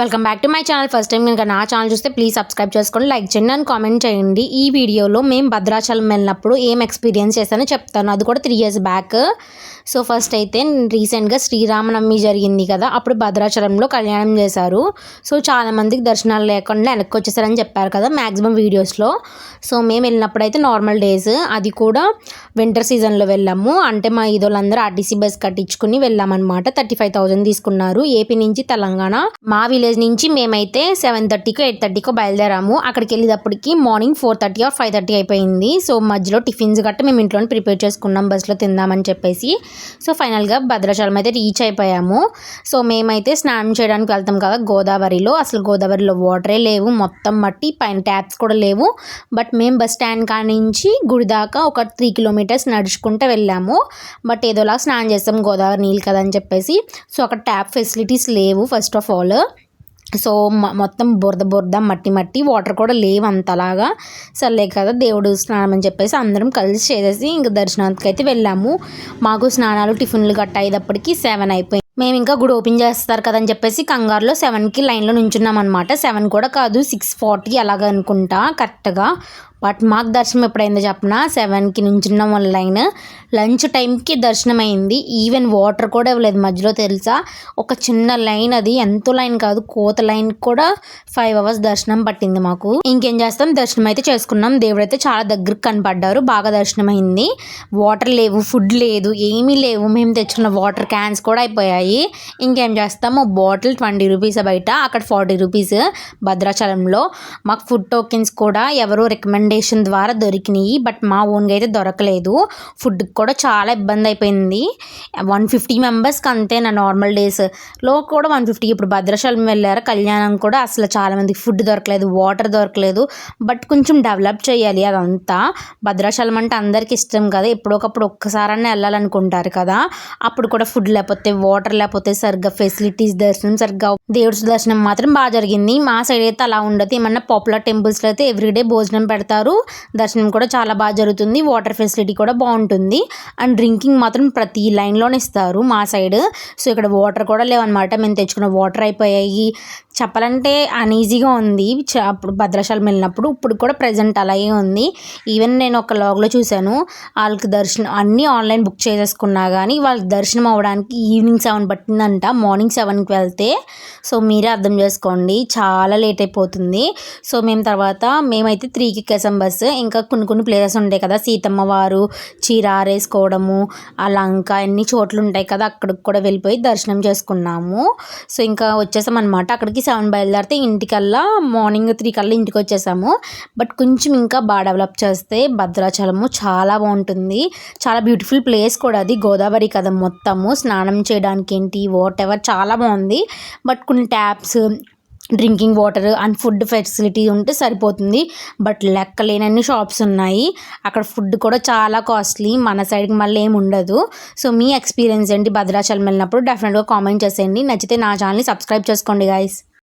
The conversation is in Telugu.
Welcome back to my channel first time కనుక నా ఛానల్ చూస్తే ప్లీజ్ సబ్స్క్రైబ్ చేసుకోండి. లైక్ చేయండి అండ్ కామెంట్ చేయండి. ఈ వీడియోలో మేము భద్రాచలం వెళ్ళినప్పుడు ఏం ఎక్స్పీరియన్స్ చేశానో చెప్తాను. అది కూడా three years back so first అయితే రీసెంట్గా శ్రీరామనవమి జరిగింది కదా అప్పుడు భద్రాచలంలో కళ్యాణం చేశారు. సో చాలామందికి దర్శనాలు లేకుండా వెనక్కి వచ్చేసారని చెప్పారు కదా మ్యాక్సిమం వీడియోస్లో సో మేము వెళ్ళినప్పుడు అయితే నార్మల్ డేస్ అది కూడా వింటర్ సీజన్లో వెళ్ళాము. అంటే మా ఈదోళ్ళందరూ ఆర్టీసీ బస్ కట్టించుకుని వెళ్ళామన్నమాట. థర్టీ ఫైవ్ థౌసండ్ తీసుకున్నారు ఏపీ నుంచి తెలంగాణ. మా విలేజ్ నుంచి మేమైతే సెవెన్ థర్టీకో ఎయిట్ థర్టీకో బయలుదేరాము. అక్కడికి వెళ్ళేటప్పటికి morning four thirty or five thirty అయిపోయింది. సో మధ్యలో టిఫిన్స్ గట్ట మేము ఇంట్లోనే ప్రిపేర్ చేసుకున్నాం. బస్సులో తిందామని చెప్పేసి. సో ఫైనల్గా భద్రాచలం అయితే రీచ్ అయిపోయాము. సో మేమైతే స్నానం చేయడానికి వెళ్తాం కదా గోదావరిలో. అసలు గోదావరిలో వాటరే లేవు. మొత్తం మట్టి పైన ట్యాప్స్ కూడా లేవు. బట్ మేము బస్ స్టాండ్ కాడ నుంచి గుడి దాకా ఒక త్రీ కిలోమీటర్స్ నడుచుకుంటూ వెళ్ళాము. బట్ ఏదోలా స్నానం చేస్తాం. గోదావరి నీళ్ళు కదా అని చెప్పేసి. సో అక్కడ ట్యాప్ ఫెసిలిటీస్ లేవు ఫస్ట్ ఆఫ్ ఆల్ సో మొత్తం బురద బురద మట్టి మట్టి వాటర్ కూడా లేవు అంతలాగా. సర్లే కదా దేవుడు స్నానం అని చెప్పేసి అందరం కలిసి చేసేసి ఇంక దర్శనానికి అయితే వెళ్ళాము. మాకు స్నానాలు టిఫిన్లు గట్ట అయ్యేటప్పటికి సెవెన్ అయిపోయింది. మేము ఇంకా గుడి ఓపెన్ చేస్తారు కదని చెప్పేసి కంగారులో సెవెన్కి లైన్లో నుంచున్నాం అనమాట సెవెన్ కూడా కాదు సిక్స్ ఫార్టీ అలాగ అనుకుంటా కరెక్ట్గా. బట్ మాకు దర్శనం ఎప్పుడైందో చెప్పిన? సెవెన్కి నుంచున్న వాళ్ళ లైన్. లంచ్ టైంకి దర్శనం అయింది ఈవెన్ వాటర్ కూడా ఇవ్వలేదు. మధ్యలో తెలుసా? ఒక చిన్న లైన్ అది. ఎంతో లైన్ కాదు కోత లైన్ కూడా ఫైవ్ అవర్స్ దర్శనం పట్టింది మాకు. ఇంకేం చేస్తాం? దర్శనం అయితే చేసుకున్నాం. దేవుడు అయితే చాలా దగ్గరకు కనపడ్డారు. బాగా దర్శనం అయింది వాటర్ లేవు ఫుడ్ లేదు ఏమీ లేవు. మేము తెచ్చుకున్న వాటర్ క్యాన్స్ కూడా అయిపోయాయి. ఇంకేం చేస్తాము బాటిల్ ట్వంటీ రూపీస్ బయట అక్కడ ఫార్టీ రూపీస్ భద్రాచలంలో. మాకు ఫుడ్ టోకెన్స్ కూడా ఎవరు రికమెండ్ ఫౌండేషన్ ద్వారా దొరికినాయి బట్ మా ఓన్గా అయితే దొరకలేదు. ఫుడ్ కూడా చాలా ఇబ్బంది అయిపోయింది. వన్ ఫిఫ్టీ మెంబర్స్కి అంతే నా నార్మల్ డేస్లో కూడా వన్ ఫిఫ్టీ ఇప్పుడు భద్రాచలం వెళ్ళారు కళ్యాణం కూడా అసలు చాలామందికి ఫుడ్ దొరకలేదు వాటర్ దొరకలేదు బట్ కొంచెం డెవలప్ చేయాలి అదంతా. భద్రాచలం అంటే అందరికి ఇష్టం కదా ఎప్పుడొకప్పుడు ఒక్కసారన్నా వెళ్ళాలనుకుంటారు కదా అప్పుడు కూడా ఫుడ్ లేకపోతే వాటర్ లేకపోతే సరిగ్గా ఫెసిలిటీస్ దర్శనం సరిగ్గా దేవుడి దర్శనం మాత్రం బాగా జరిగింది. మా సైడ్ అయితే అలా ఉండదు. ఏమన్నా పాపులర్ టెంపుల్స్లో అయితే ఎవ్రీడే భోజనం పెడతారు. దర్శనం కూడా చాలా బాగా జరుగుతుంది. వాటర్ ఫెసిలిటీ కూడా బాగుంటుంది. అండ్ డ్రింకింగ్ మాత్రం ప్రతి లైన్లోనే ఇస్తారు మా సైడ్. సో ఇక్కడ వాటర్ కూడా లేవన్నమాట. మేము తెచ్చుకున్న వాటర్ అయిపోయాయి. చెప్పాలంటే అన్ఈజీగా ఉంది. అప్పుడు భద్రాచలం వెళ్ళినప్పుడు ఇప్పుడు కూడా ప్రజెంట్ అలాగే ఉంది. ఈవెన్ నేను ఒక లాగ్లో చూశాను. వాళ్ళకి దర్శనం అన్నీ ఆన్లైన్ బుక్ చేసేసుకున్నా కానీ వాళ్ళకి దర్శనం అవ్వడానికి ఈవినింగ్ సెవెన్ పట్టిందంట. మార్నింగ్ సెవెన్కి వెళ్తే. సో మీరే అర్థం చేసుకోండి. చాలా లేట్ అయిపోతుంది. సో మేము తర్వాత మేమైతే త్రీకి ఎక్కేసాం బస్సు ఇంకా కొన్ని కొన్ని ప్లేసెస్ ఉంటాయి కదా సీతమ్మ వారు చీర ఆరేసుకోవడము అలా ఇంకా అన్ని చోట్లు ఉంటాయి కదా అక్కడికి కూడా వెళ్ళిపోయి దర్శనం చేసుకున్నాము. సో ఇంకా వచ్చేసాం అనమాట అక్కడికి సెవెన్ బయలుదేరితే ఇంటికల్లా మార్నింగ్ త్రీ కల్లా ఇంటికి వచ్చేసాము బట్ కొంచెం ఇంకా బాగా డెవలప్ చేస్తే భద్రాచలము చాలా బాగుంటుంది. చాలా బ్యూటిఫుల్ ప్లేస్ కూడా అది. గోదావరి కదా మొత్తము. స్నానం చేయడానికి ఏంటి వాట్ ఎవర్ చాలా బాగుంది. బట్ కొన్ని taps drinking water and food facility ఉంటే సరిపోతుంది. బట్ లెక్క లేనన్ని షాప్స్ ఉన్నాయి. అక్కడ ఫుడ్ కూడా చాలా కాస్ట్లీ. మన సైడ్కి మళ్ళీ ఏమి ఉండదు. సో మీ ఎక్స్పీరియన్స్ ఏంటి? భద్రాచలం వెళ్ళినప్పుడు డెఫినెట్గా కామెంట్ చేసేయండి. నచ్చితే నా ఛానల్ని సబ్స్క్రైబ్ చేసుకోండి గాయస్